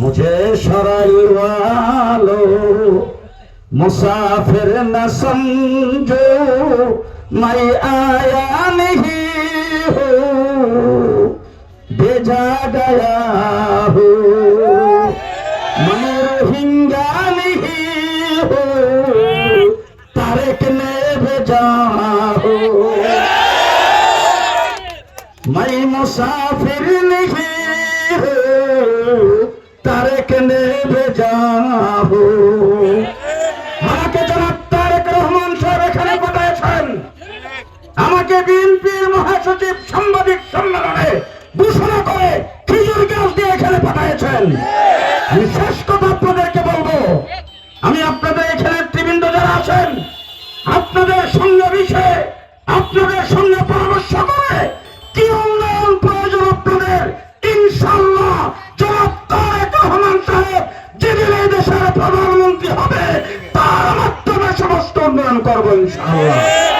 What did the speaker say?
मुझे शराई वालो मुसाफिर न समझो मैं आया नहीं हूँ भेजा गया हूँ मैं रोहिंगा नहीं हूँ तारक ने भेजा हूँ मैं मुसाफिर नहीं हूँ তারেক নেবে যাব। আমাকে জনাব তারেক রহমান সাহেব এখানে পাঠিয়েছেন। আমাকে বিএনপির মহাসচিব, সাংবাদিক সম্মেলনে ঘোষণা করে খিজুর গ্যাস দিয়ে এখানে পাঠিয়েছেন। আমি শেষ কথা আপনাদেরকে বলব। আমি আপনাদের এখানে ত্রিবৃন্দ যারা আছেন, আপনাদের সঙ্গে বিষয়ে আপনাদের সঙ্গে পরামর্শ করে কি উন্নয়ন প্রয়োজন আপনাদের ইনশাল্লাহ উন্নয়ন করব ইনশাল্লাহ